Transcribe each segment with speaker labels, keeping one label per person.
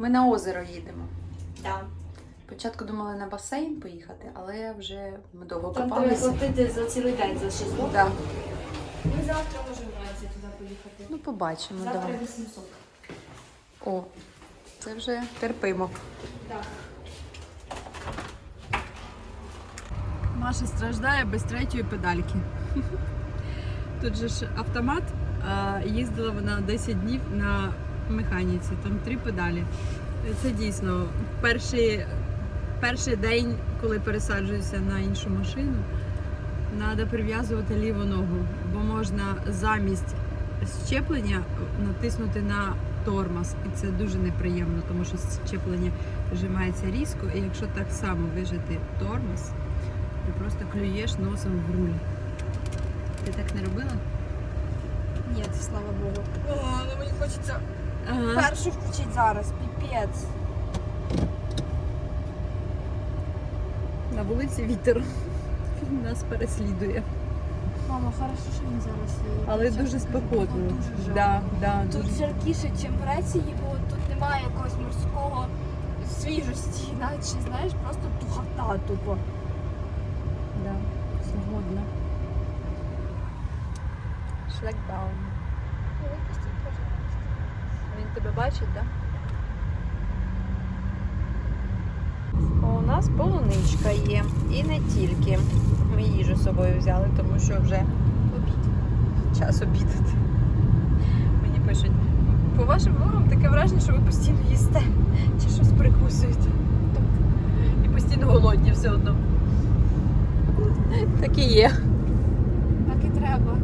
Speaker 1: Ми на озеро їдемо.
Speaker 2: Да.
Speaker 1: Спочатку думали на басейн поїхати, але вже ми довго
Speaker 2: Там треба
Speaker 1: копалися.
Speaker 2: платити за цілий день за шезлонг.
Speaker 1: Да.
Speaker 2: Ми завтра можемо вранці туди поїхати.
Speaker 1: Ну, побачимо.
Speaker 2: Завтра
Speaker 1: Давай.
Speaker 2: 800.
Speaker 1: О, це вже терпимо.
Speaker 2: Так.
Speaker 3: Маша страждає без третьої педальки. Тут же ж автомат, а їздила вона 10 днів на механіці, там три педалі. Це дійсно перший, перший день, коли пересаджуюся на іншу машину, треба прив'язувати ліву ногу, бо можна замість щеплення натиснути на тормоз. І це дуже неприємно, тому що щеплення вжимається різко, і якщо так само вижити тормоз, ти просто клюєш носом в руль. Ти так не робила?
Speaker 2: Ні, слава Богу. О, ну мені хочеться
Speaker 3: Ага.
Speaker 2: першу включити зараз. Піпець.
Speaker 3: На вулиці вітер. Він нас переслідує.
Speaker 2: Мама, хорошо, що він зараз є.
Speaker 3: Але
Speaker 2: Це
Speaker 3: дуже спекотно.
Speaker 2: Дуже жарко.
Speaker 3: Да, да,
Speaker 2: Тут
Speaker 3: дуже.
Speaker 2: жаркіше, ніж в Греції, бо тут немає якогось морського свіжості, наче, знаєш, просто тухота тупо.
Speaker 3: Да, згодна. Шлагбаум. Тебе бачить, так? У нас полуничка є. І не тільки. Ми їжу з собою взяли, тому що вже обід. час обідати. Мені пишуть, по вашим влогам таке враження, що ви постійно їсте чи щось прикусуєте. І постійно голодні все одно. Так і є.
Speaker 2: Так і треба.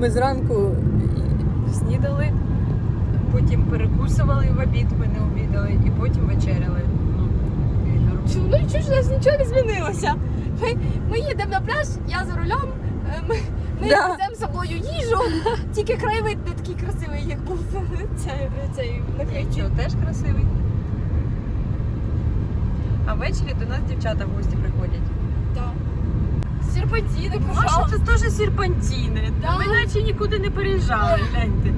Speaker 3: Ми зранку снідали, потім перекусували в обід, ми не обідали, і потім вечеряли. Ну, і.
Speaker 2: Ну чого ж у нас нічого не змінилося? Ми, ми їдемо на пляж, я за рулем, е, ми, ми
Speaker 3: Да.
Speaker 2: веземо з собою їжу, тільки краєвид не такий красивий, як був цей, цей на Кріті.
Speaker 3: Нічого, теж красивий. А ввечері до нас дівчата в гості приходять.
Speaker 2: Да. Серпантини,
Speaker 3: Маша,
Speaker 2: пожалуйста.
Speaker 3: тут теж серпантини.
Speaker 2: Да.
Speaker 3: Ми наче нікуди не переїжджали, гляньте.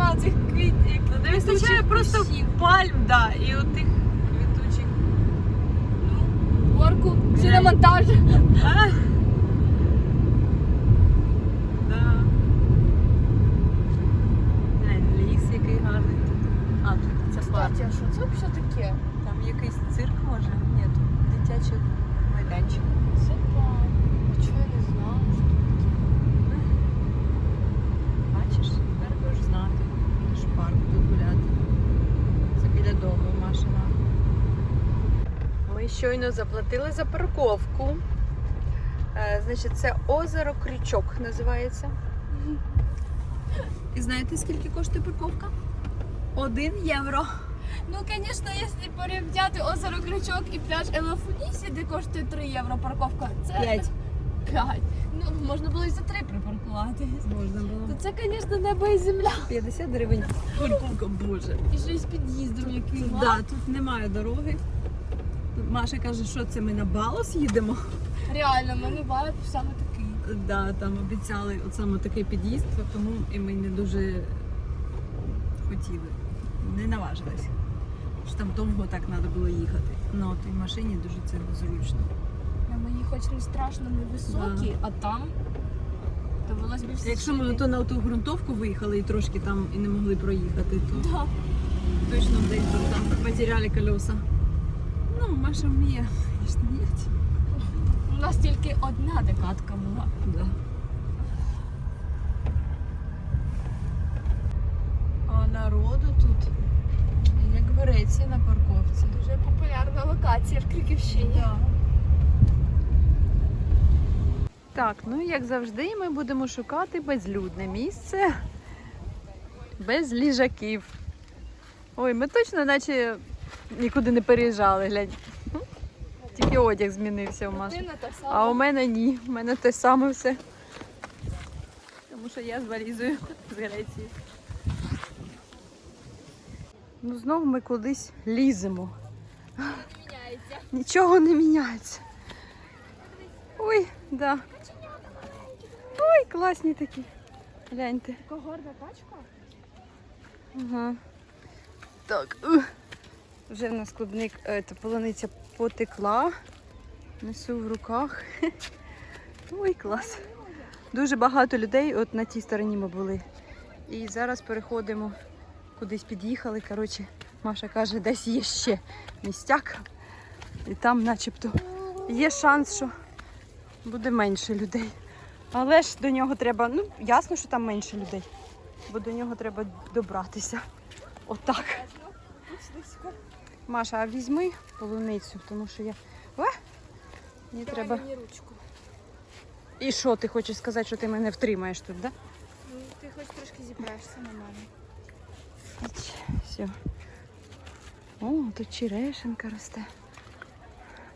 Speaker 2: Нема цих квітів.
Speaker 3: Ну, Не вистачає просто пальм, да, і отих квітучих.
Speaker 2: Горку,
Speaker 3: Глянь.
Speaker 2: шиномонтаж.
Speaker 3: А? Да. Ліс який гарний тут. А, тут це парк.
Speaker 2: Кстати, а що це взагалі таке?
Speaker 3: Там якийсь цирк може? Ні, тут дитячий майданчик.
Speaker 2: Це парк. Чого я не знала, що таке?
Speaker 3: Бачиш, тепер будеш знати. В парк тут гуляти. Це біля дому Машина. Ми щойно заплатили за парковку. Е, Значить, це озеро Крючок називається. І знаєте, скільки коштує парковка? Один євро.
Speaker 2: Ну, звісно, якщо порівняти озеро Крючок і пляж Елафунісі, де коштує 3 євро парковка, це
Speaker 3: П'ять.
Speaker 2: 5. Ну, можна було і за 3 припаркувати.
Speaker 3: Можна було.
Speaker 2: Це, звісно, небо і земля.
Speaker 3: 50 гривень. Парковка, боже.
Speaker 2: І ще й з під'їздом який.
Speaker 3: Тут, да, тут немає дороги. Маша каже, що це ми на Балос їдемо.
Speaker 2: Реально, в мене вайб саме такий.
Speaker 3: Да, там обіцяли от саме такий під'їзд, тому і ми не дуже хотіли. Не наважилися. Що там довго так треба було їхати. Ну, от і в машині дуже це зручно.
Speaker 2: На мені хоч не страшно, не високі, а там довелось би всі.
Speaker 3: Якщо ми то на ту ґрунтовку виїхали і трошки там і не могли проїхати, то
Speaker 2: Да.
Speaker 3: точно десь би там потеряли колеса. Ну, Маша вміє, звісно, їхати.
Speaker 2: У нас тільки одна декатка була.
Speaker 3: Да. А народу тут як в Греції на парковці.
Speaker 2: Дуже популярна локація в Криківщині.
Speaker 1: Так, ну як завжди, ми будемо шукати безлюдне місце без ліжаків. Ой, ми точно наче нікуди не переїжджали, глянь. Тільки одяг змінився у
Speaker 2: сама.
Speaker 1: А у мене ні, у мене те саме все. Тому що я з валізою з Греції. Ну знов ми кудись ліземо.
Speaker 2: міняється.
Speaker 1: Нічого не міняється. Ой, да. Ой, класні такі. Гляньте.
Speaker 2: Така горда тачка.
Speaker 1: Ага.
Speaker 3: Так. ух. Вже в нас клубник, е, та полуниця потекла. Несу в руках. Ой, клас. Дуже багато людей, от на тій стороні ми були. І зараз переходимо, кудись під'їхали. Коротше, Маша каже, десь є ще містяк. І там начебто є шанс, що буде менше людей. Але ж до нього треба, ну, ясно, що там менше людей, бо до нього треба добратися. Отак. Маша, а візьми полуницю, тому що я. О! Мені треба.
Speaker 2: мені ручку.
Speaker 3: І що, ти хочеш сказати, що ти мене втримаєш тут, так? Да?
Speaker 2: Ну, ти хоч трошки зібраєшся на мене.
Speaker 3: Все. О, тут черешенка росте.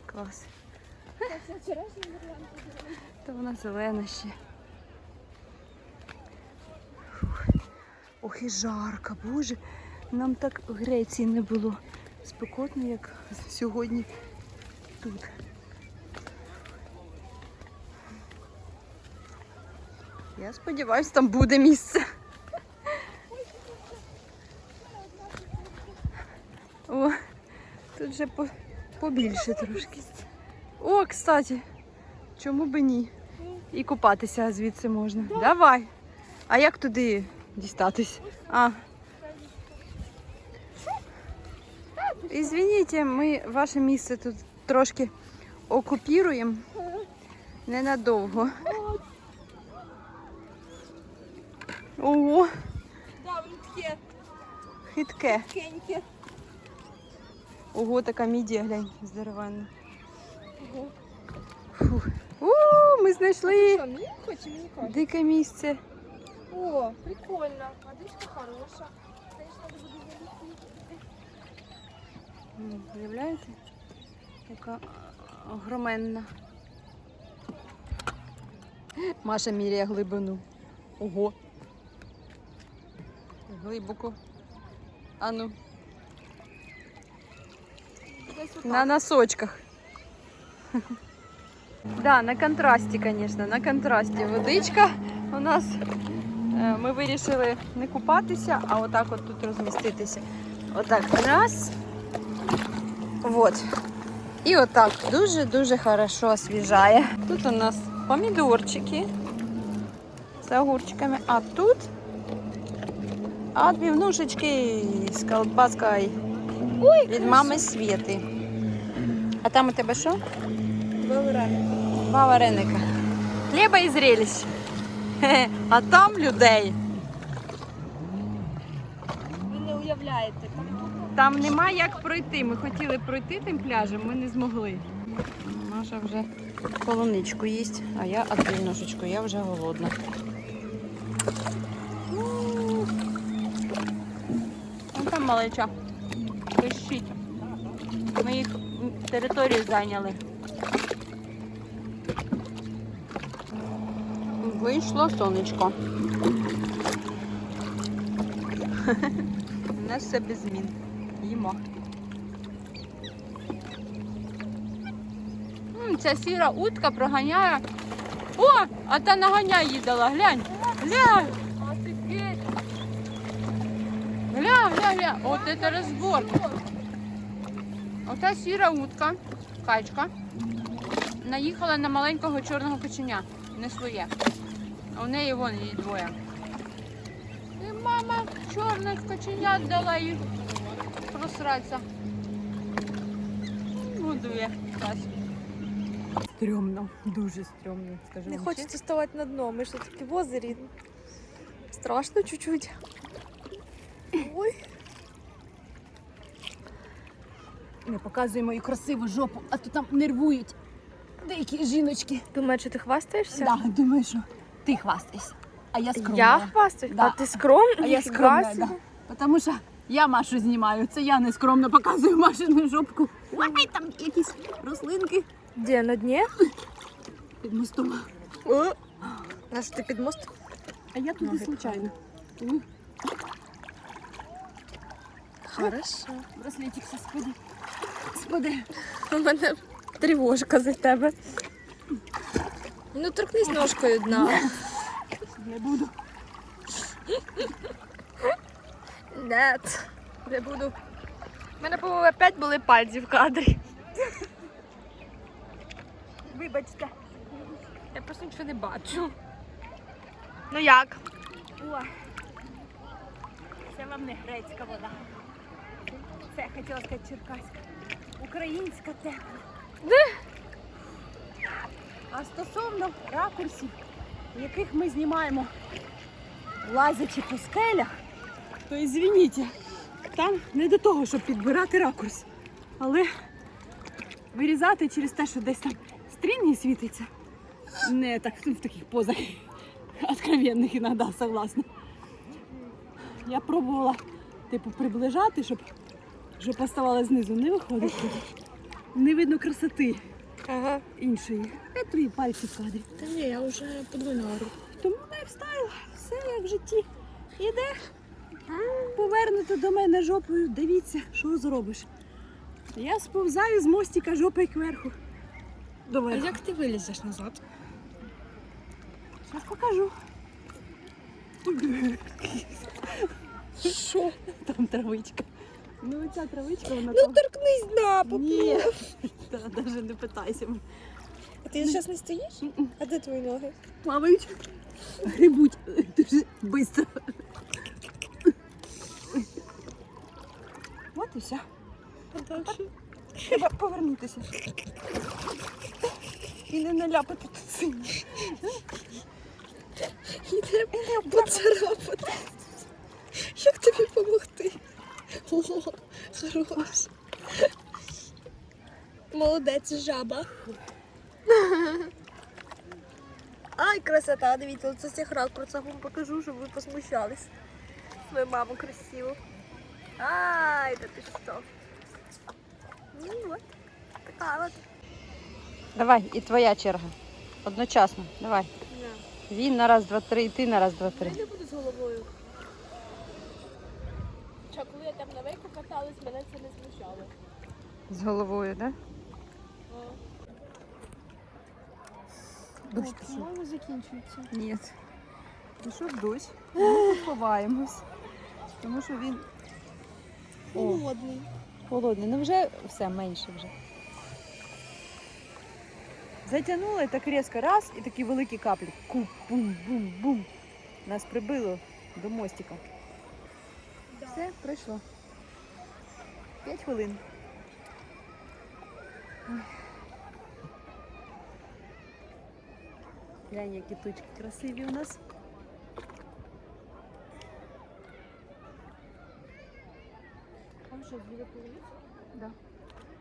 Speaker 3: Клас. Та вона зелена ще. Ох і жарко, боже. Нам так в Греції не було спекотно, як сьогодні тут. Я сподіваюся, там буде місце. О, тут вже по, побільше трошки. О, кстати, чому би ні? І купатися звідси можна. Давай. А як туди дістатись? А. Извините, ми ваше місце тут трошки окупіруємо. Ненадовго. Ого,
Speaker 2: Да, таке
Speaker 3: хитке.
Speaker 2: кеньке.
Speaker 3: Ого, така мідія, глянь, здоровенна.
Speaker 2: Ого.
Speaker 3: Фух. У, ми знайшли
Speaker 2: Що, мені хоче, мені хоче.
Speaker 3: дике місце.
Speaker 2: О, прикольно. Водичка хороша. Конечно, буду
Speaker 3: Уявляєте? Яка огроменна. Маша міряє глибину. Ого. Глибоко. Ану, на носочках. Да, на контрасті, звісно, на контрасті водичка у нас. Е, Ми вирішили не купатися, а отак от тут розміститися. Отак раз. Вот. І отак дуже-дуже хорошо освіжає. Тут у нас помідорчики з огурчиками, а тут отбивнушечки з колбаскою від мами Світи. А там у тебе що?
Speaker 2: Два вареники.
Speaker 3: Два вареника. Хліба і зрелищ. А там людей.
Speaker 2: Ви не уявляєте. Там тут
Speaker 3: Там нема як пройти. Ми хотіли пройти тим пляжем, ми не змогли. Маша вже полуничку їсть, а я отбивнушечку, я вже голодна. Ну там малеча. Пишіть. Ми їх територію зайняли. Вийшло сонечко. У нас все без змін. Їмо. М, Ця сіра утка проганяє. О, а та наганяй їдала, глянь. Глянь.
Speaker 2: офігеть.
Speaker 3: Гля, гля, гля. От це розбор. Ота сіра утка, качка, наїхала на маленького чорного коченя. Не своє. А у неї вон її двоє. І мама чорних коченят дала їй просратися. Будує. Стрьомно, дуже стрьомно, скажу.
Speaker 2: Не хочеться ставати на дно. Ми ж таки в озері. Страшно чуть-чуть. Ой.
Speaker 3: Не показує мою красиву жопу, а то там нервують деякі жіночки.
Speaker 2: Думаєш, що ти хвастаєшся?
Speaker 3: Да, думаю, що ти хвастаєшся, а я скромна.
Speaker 2: Я хвастаюсь?
Speaker 3: Да.
Speaker 2: А ти скромна?
Speaker 3: А я
Speaker 2: Ніфіга
Speaker 3: скромна,
Speaker 2: собі.
Speaker 3: да. Тому що я Машу знімаю, це я нескромно показую Машину жопку. Ой, там якісь рослинки
Speaker 2: Де, на дні?
Speaker 3: під мостом.
Speaker 2: Наш ти під мост?
Speaker 3: А я туди случайно. Ой,
Speaker 2: Хорошо.
Speaker 3: браслетик все спаде. Спаде.
Speaker 2: У мене тривожка за тебе. Ну торкнись ножкою дна.
Speaker 3: Не буду.
Speaker 2: Нет. Не буду. У мене, по-моєму, опять були пальці в кадрі.
Speaker 4: Вибачте.
Speaker 2: Я просто нічого не бачу. Ну як?
Speaker 3: Ой, це вам не грецька вода. Це хотіла сказати черкаська. Українська тепла. А стосовно ракурсів, яких ми знімаємо лазячи по скелях, то ізвініть, там не до того, щоб підбирати ракурс. Але вирізати через те, що десь там стрінги світиться, не так ну, в таких позах откровенних іноді, согласна. Я пробувала типу приближати, щоб жопа ставала знизу. Не виходить. Не видно красоти
Speaker 2: Ага.
Speaker 3: іншої. Де твої пальці в кадрі?
Speaker 2: Та ні, я вже подвинула
Speaker 3: Тому лайфстайл, все як в житті. Іде, повернуто до мене жопою, дивіться, що зробиш. Я сповзаю з мостика жопою кверху.
Speaker 2: А як ти вилізеш назад?
Speaker 3: Зараз покажу.
Speaker 2: Що?
Speaker 3: Там травичка. Ну ця травичка, вона
Speaker 2: Ну торкнись дна,
Speaker 3: Ні, Та, навіть не питайся.
Speaker 2: А ти зараз не стоїш? А де твої ноги?
Speaker 3: Плавають, грибуть дуже швидко. От і все. Треба повернутися. І не наляпати тут сильно.
Speaker 2: Іде поцарапати. Як тобі допомогти? Хорош. Молодець, жаба. Ай, красота, дивіться, оце з цих ракурсах вам покажу, щоб ви посмущались. Свою маму красиву. Ай, да ти що? Ну от, така от.
Speaker 4: Давай, і твоя черга. Одночасно. Давай. Він на раз, два, три, і ти на раз, два, три.
Speaker 2: Я не буду з головою. Хоча коли я там на вейку каталась, мене це не смущало.
Speaker 4: З головою, так? Дощ пішов.
Speaker 2: По-моєму, закінчується.
Speaker 4: Ні. Пішов дощ. Ми тут ховаємось. Тому що він О.
Speaker 2: Холодний.
Speaker 4: холодний. Ну вже все менше вже. Затягнуло і так різко раз, і такі великі каплі. Куп, бум, бум, бум. Нас прибило до мостика. Все, пройшло. П'ять хвилин. Глянь, які тучки красиві у нас.
Speaker 2: Там що, з'їли половиці?
Speaker 4: Да.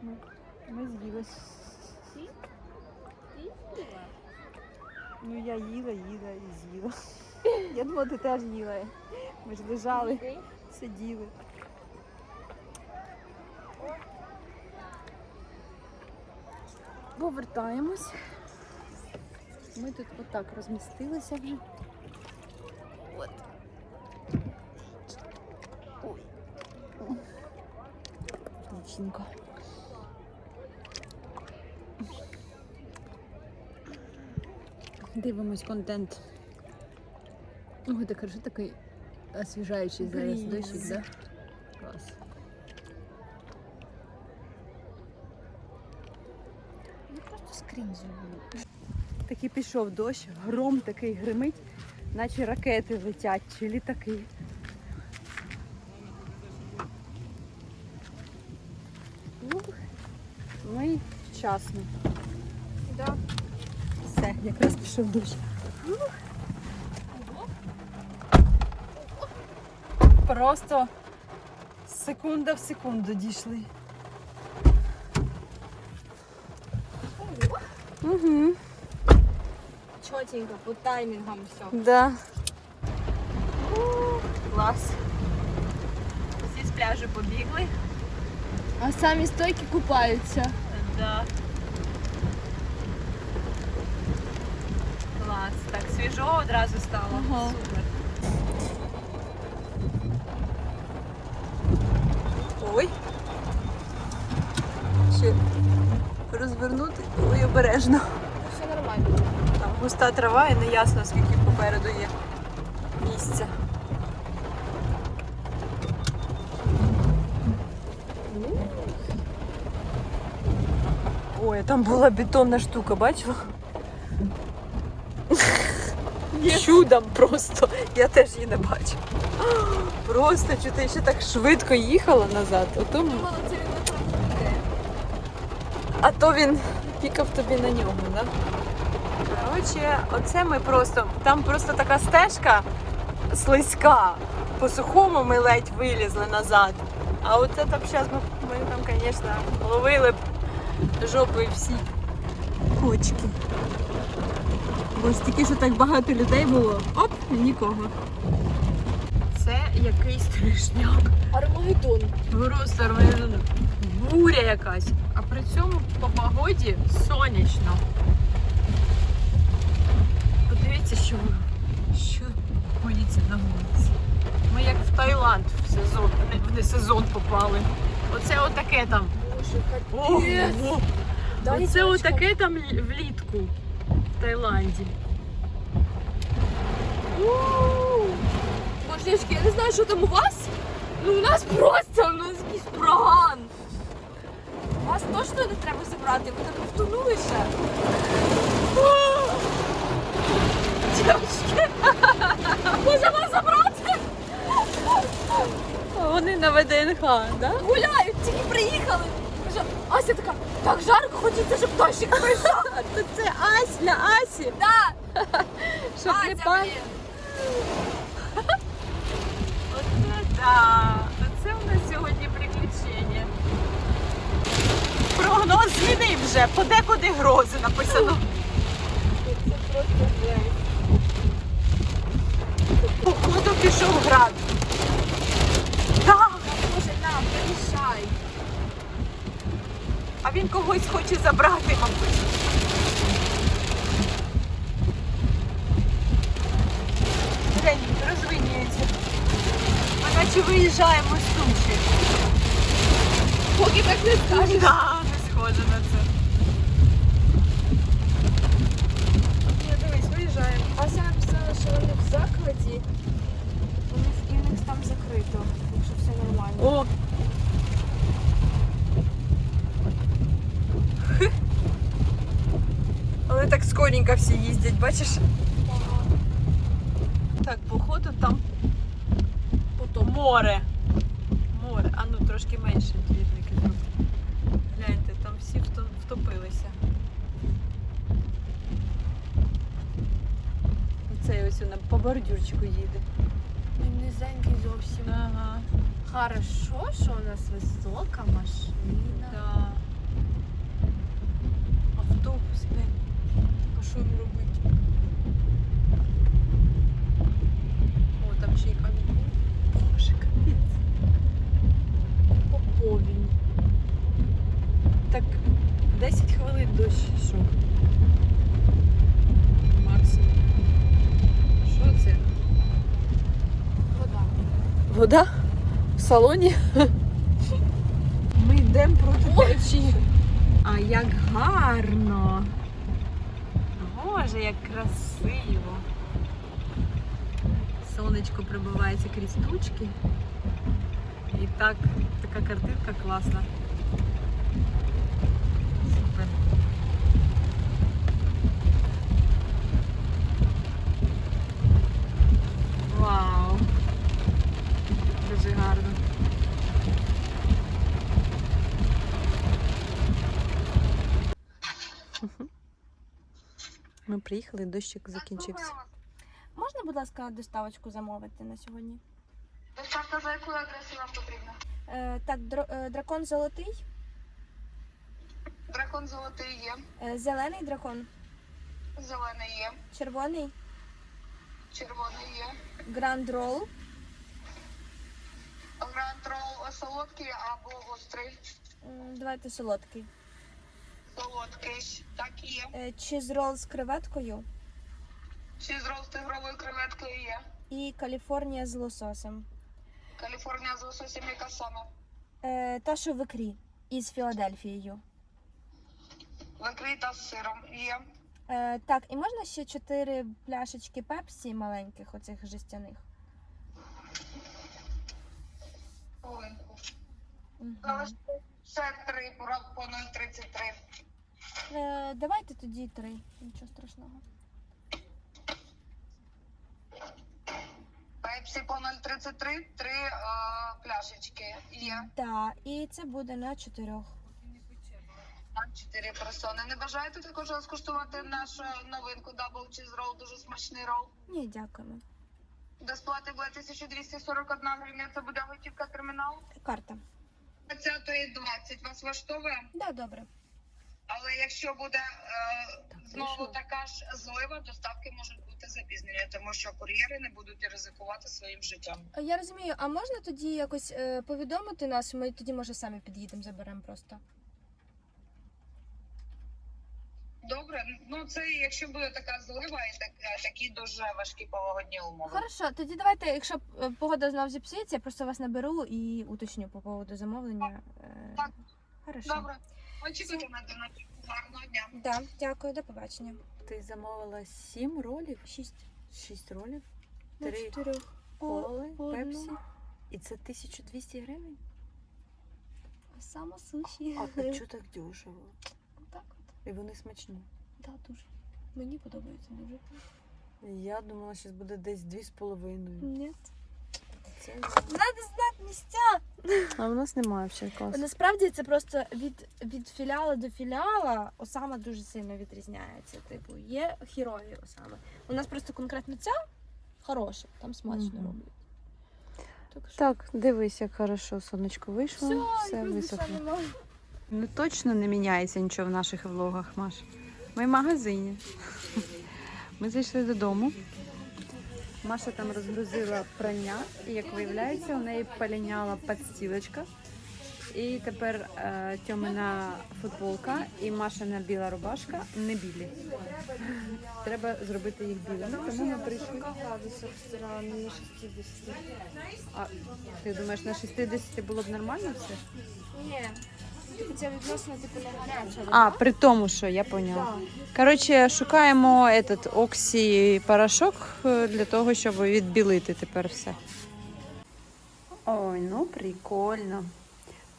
Speaker 4: Ми, ми з'їли. Ну я їла, їла і з'їла. Я думала, ти теж їла. Ми ж лежали, сиділи. Повертаємось. Ми тут отак розмістилися вже. От. Ой. Ніченько. Дивимось контент. Ой, так хорошо такий освіжаючий зараз дощик, да? Клас.
Speaker 2: Я просто скрін зроблю.
Speaker 3: Такий пішов дощ, гром такий гримить, наче ракети летять чи літаки. Ну, ми вчасно.
Speaker 2: Да.
Speaker 3: Все, якраз пішов дощ. Просто секунда в секунду дійшли. Угу.
Speaker 2: Чотенько, по таймінгам все.
Speaker 4: Да.
Speaker 3: Клас. Всі з пляжу побігли.
Speaker 2: А самі стойки купаються.
Speaker 3: Да. Клас. Так свіжо одразу стало.
Speaker 2: Ага.
Speaker 3: Супер. Ой. Ще розвернути Ой, обережно.
Speaker 2: Все нормально.
Speaker 3: Там густа трава і не ясно, скільки попереду є місця. Ой, там була бетонна штука, бачила? Чудом просто. Я теж її не бачу. Просто чи ти ще так швидко їхала назад, а то,
Speaker 2: він
Speaker 3: а то він пікав тобі на нього, да? Коротше, оце ми просто. Там просто така стежка слизька. По сухому ми ледь вилізли назад. А оце там зараз ми, ми там, звісно, ловили б жопою всі кочки. Ж тільки що так багато людей було. Оп, нікого. Це якийсь трешняк.
Speaker 2: Армагеддон.
Speaker 3: Просто Армагеддон. буря якась. А при цьому по погоді сонячно. Подивіться, що, що боїться на вулиці. Ми як в Таїланд в сезон, в не сезон попали. Оце отаке там.
Speaker 2: Боже. Дай
Speaker 3: Оце отаке там влітку Таїланді.
Speaker 2: Божечки, я не знаю, що там у вас. Ну у нас просто у нас якийсь проган. Вас точно не треба забрати, ви так втонули ще. Дівчатки, може вас забрати?
Speaker 3: Вони на ВДНХ, да?
Speaker 2: Гуляють, тільки приїхали. Ася така, так жарко, хочеться, щоб дощик прийшов.
Speaker 3: То це Ась для Асі.
Speaker 2: Да,
Speaker 3: Щоб не
Speaker 2: Ася,
Speaker 3: пан.
Speaker 2: блін.
Speaker 3: Оце да. Оце у нас сьогодні приключення. Прогноз змінив вже. Подекуди грози написано.
Speaker 2: Це просто жесть.
Speaker 3: Походу пішов град. Да.
Speaker 2: Боже, на, приїжджай.
Speaker 3: А він когось хоче забрати, мабуть. Глянь, розвинюється. Ми наче виїжджаємо з суші.
Speaker 2: Поки так не скажеш.
Speaker 3: Да, не схоже на це.
Speaker 2: Ні, дивись, виїжджаємо. Ася написала, що вони в закладі. У них і у них там закрито, так що все нормально.
Speaker 3: О! Але так скоренько всі їздять, бачиш? Так, походу там ото море. Море. А ну трошки менше двірники зроблю. Гляньте, там всі втопилися. Оцей ось на по бордюрчику їде.
Speaker 2: Він низенький зовсім.
Speaker 3: Ага.
Speaker 2: Хорошо, що у нас висока машина.
Speaker 3: Да. Автобус, глянь. А що робити? О, там ще й камінь. Боже, капець.
Speaker 2: Поповінь.
Speaker 3: Так 10 хвилин дощ йшов. Максимум. Що це?
Speaker 2: Вода.
Speaker 3: Вода? В салоні? Ми йдемо проти течії. А як гарно! Боже, як красиво! Сонечко прибивається крізь тучки. І так, така картинка класна. Супер. Вау! Дуже гарно. Ми приїхали, дощик закінчився.
Speaker 2: Можна, будь ласка, доставочку замовити на сьогодні?
Speaker 5: Доставка за якою адресою вам потрібна?
Speaker 2: Е, так, дро- е, дракон золотий,
Speaker 5: Дракон золотий є,
Speaker 2: е, зелений дракон,
Speaker 5: зелений є,
Speaker 2: червоний,
Speaker 5: червоний є.
Speaker 2: гранд рол,
Speaker 5: Гранд рол солодкий або гострий.
Speaker 2: м, давайте солодкий
Speaker 5: солодкий, так є.
Speaker 2: Е, чи з рол з креветкою?
Speaker 5: Чи з рол з тигровою креветкою є.
Speaker 2: І Каліфорнія з лососем.
Speaker 5: Каліфорнія з лососем яка саме?
Speaker 2: Е, та, що в ікрі із Філадельфією.
Speaker 5: В ікрі та з сиром є.
Speaker 2: Е, так, і можна ще чотири пляшечки пепсі маленьких, оцих жестяних.
Speaker 5: Угу. 63, Бурак по 0,33.
Speaker 2: Е, давайте тоді три. Нічого страшного.
Speaker 5: Пепсі по 0,33, три е, пляшечки є.
Speaker 2: Так, і це буде на чотирьох.
Speaker 5: Там чотири персони. Не бажаєте також розкуштувати нашу новинку Double Cheese Roll, дуже смачний рол.
Speaker 2: Ні, дякуємо.
Speaker 5: До сплати буде 1241 гривня, це буде готівка термінал.
Speaker 2: Карта.
Speaker 5: 20 вас влаштовує?
Speaker 2: Да, добре.
Speaker 5: Але якщо буде е, знову така ж злива, доставки можуть бути запізнення, тому що кур'єри не будуть ризикувати своїм життям.
Speaker 2: Я розумію, а можна тоді якось е, повідомити нас? Ми тоді, може, самі під'їдемо, заберемо просто.
Speaker 5: Добре, ну це якщо буде така злива і так, такі дуже важкі погодні умови.
Speaker 2: Хорошо, тоді давайте, якщо е, погода знов зіпсується, я просто вас наберу і уточню по поводу замовлення. Е,
Speaker 5: Так.
Speaker 2: Хорошо.
Speaker 5: Добре, очікуйте на дзвінок. Гарного дня.
Speaker 2: Да, дякую, до побачення.
Speaker 3: Ти замовила сім ролів?
Speaker 2: Шість.
Speaker 3: Шість ролів?
Speaker 2: На
Speaker 3: Три
Speaker 2: чотирьох.
Speaker 3: коли, пепсі. І це 1200 гривень?
Speaker 2: Саме суші.
Speaker 3: А ти чого так дешево?
Speaker 2: Так.
Speaker 3: І вони смачні.
Speaker 2: Да, дуже. Мені подобається дуже.
Speaker 3: Я думала, що буде десь 2,5.
Speaker 2: Ні.
Speaker 3: Це...
Speaker 2: Надо знати місця.
Speaker 3: А в нас немає в Черкасах.
Speaker 2: Насправді це просто від, від філіала до філіала осама дуже сильно відрізняється. Типу, є хірові осами. У нас просто конкретно ця хороша, там смачно
Speaker 3: Мгм.
Speaker 2: роблять. Так що
Speaker 3: Так, дивись, як хорошо сонечко вийшло.
Speaker 2: все,
Speaker 3: все висохло. Ну точно не міняється нічого в наших влогах, Маш. Ми в магазині. Ми зайшли додому. Маша там розгрузила прання, і як виявляється, у неї поліняла підстілочка. І тепер е, Тьомина футболка і Машина біла рубашка не білі. Треба зробити їх білими. Тому ми прийшли.
Speaker 2: на 60.
Speaker 3: А ти думаєш, на 60 було б нормально все?
Speaker 2: Ні. Це відносно типу не гаряча.
Speaker 3: А, при тому, що я поняла. Коротше, шукаємо этот оксі порошок е, для того, щоб відбілити тепер все. Ой, ну прикольно.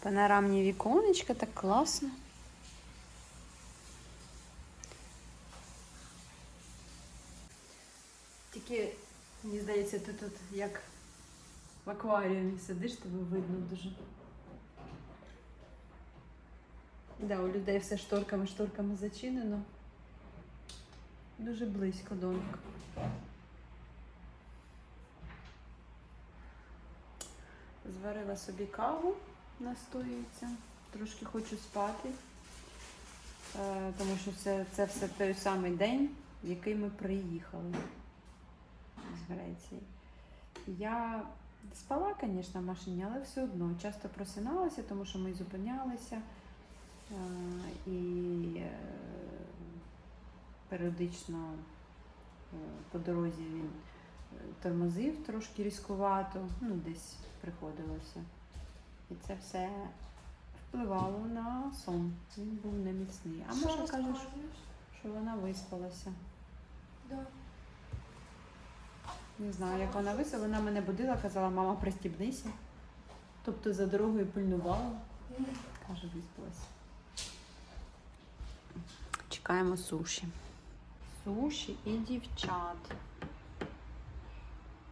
Speaker 3: Панорамні віконечка, так класно. Тільки, мені здається, ти тут як в акваріумі сидиш, тебе видно дуже. Да, у людей все шторками, шторками зачинено. Дуже близько домик. Зварила собі каву, настоюється. Трошки хочу спати, е, тому що це, це все той самий день, в який ми приїхали з Греції. Я спала, звісно, в машині, але все одно часто просиналася, тому що ми зупинялися. І е, періодично е, по дорозі він е, тормозив трошки різкувато, ну десь приходилося. І це все впливало на сон. Він був неміцний. А Маша каже, що, вона виспалася.
Speaker 2: Да.
Speaker 3: Не знаю, як вона виспала. Вона мене будила, казала, мама, пристібнися. Тобто за дорогою пильнувала. Каже, виспалася. Чекаємо суші. Суші і дівчат.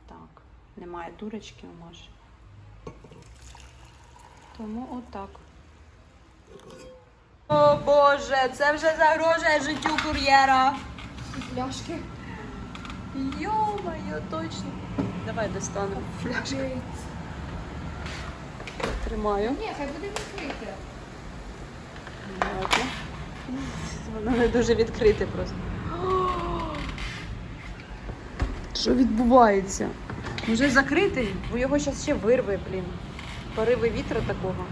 Speaker 3: Так, немає турочки у Маші. Тому отак. О Боже, це вже загрожує життю кур'єра.
Speaker 2: Пляшки.
Speaker 3: Йо-моє, точно. Давай достанемо фляжку. Тримаю.
Speaker 2: Ні, хай буде відкрите.
Speaker 3: Воно не дуже відкрите просто. Що відбувається? Вже закритий, бо його зараз ще вирве, блін. Пориви вітру такого.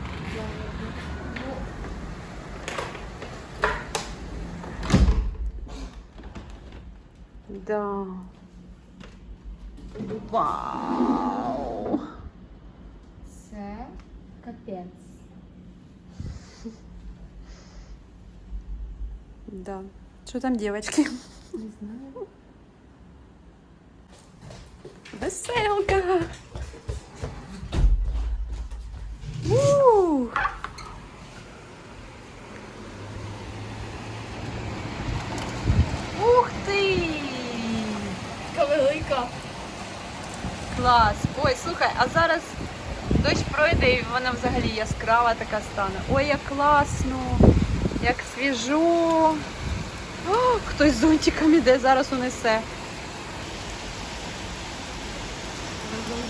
Speaker 3: Да. Вау!
Speaker 2: Це капець.
Speaker 3: Да. Що там, девочки?
Speaker 2: Не знаю.
Speaker 3: Веселка! Ух! Ух ти! Така велика! Клас! Ой, слухай, а зараз дощ пройде і вона взагалі яскрава така стане. Ой, як класно! Як свіжо. О, хтось з зонтиком іде, зараз унесе.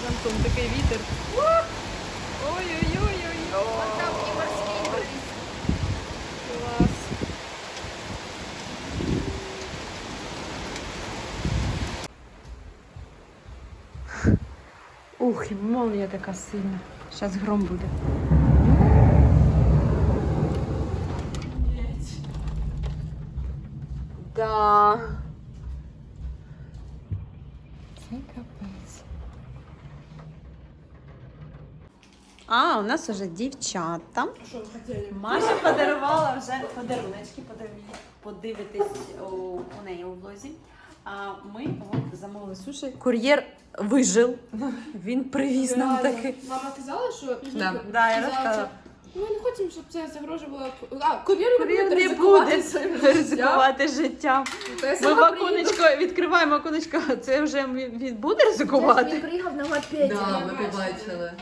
Speaker 3: Зонтом такий вітер. Ой-ой-ой-ой-ой. Клас. Ух, і молния така сильна. Зараз гром буде. Да. Це капець. А, у нас уже дівчата. Маша подарувала вже подаруночки, подиві- подивитись у, у неї у влозі. А ми от замовили суші. Кур'єр вижив. Він привіз нам таки.
Speaker 2: Мама казала, що
Speaker 3: Да, да, я розказала.
Speaker 2: Ми не хочемо, щоб це загрожувало. А, кур'єру
Speaker 3: Кур'єр не буде
Speaker 2: своїм життям.
Speaker 3: ризикувати життям.
Speaker 2: То я
Speaker 3: Ми
Speaker 2: сама приїду.
Speaker 3: оконечко відкриваємо оконечко. Це вже він він буде
Speaker 6: Він
Speaker 3: ризикувати.
Speaker 6: приїхав на мопеді.
Speaker 7: Да, ми побачили.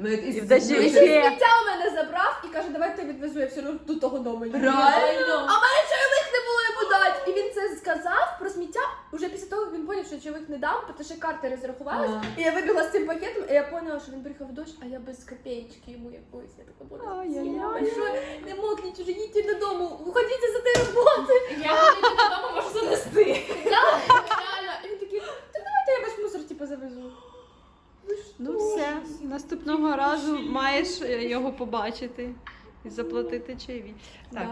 Speaker 7: Ми
Speaker 3: І в
Speaker 2: Він
Speaker 3: дождівике.
Speaker 2: сміття у мене забрав і каже, давайте відвезу, я все одно до того дому. йду.
Speaker 7: Реально?
Speaker 2: А в мене чайових не було йому дати. І він це сказав про сміття. Уже після того як він поняв, що чайових не дам, тому що карти розрахувалась. І я вибігла з цим пакетом, і я поняла, що він приїхав в дощ, а я без копеечки йому якоїсь. Я така буду
Speaker 3: Ай-яй-яй.
Speaker 2: що не мокніть, уже їдьте додому, уходіть за тієї роботи. Я додому можу занести. Реально. І він такий, та давайте я ваш мусор типу завезу.
Speaker 3: Ну все, наступного разу маєш е, його побачити і заплатити чайові. Так.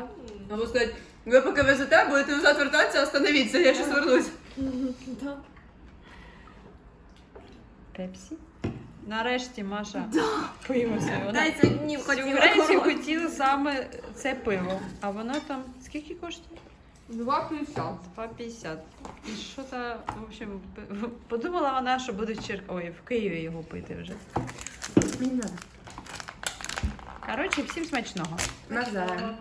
Speaker 2: Да.
Speaker 7: Можу сказати, ви поки везете, будете назад вертатися, остановіться, я щось вернусь.
Speaker 2: Да.
Speaker 3: Пепсі. Нарешті Маша пиво своє. Вона
Speaker 7: днів
Speaker 3: всю речі хотіла саме це пиво. А воно там скільки коштує?
Speaker 7: Два півся.
Speaker 3: 2,50. І що та, в общем, подумала вона, що буде в Чер... Ой, в Києві його пити вже.
Speaker 7: Мені.
Speaker 3: Коротше, всім смачного.
Speaker 7: Навзаєм.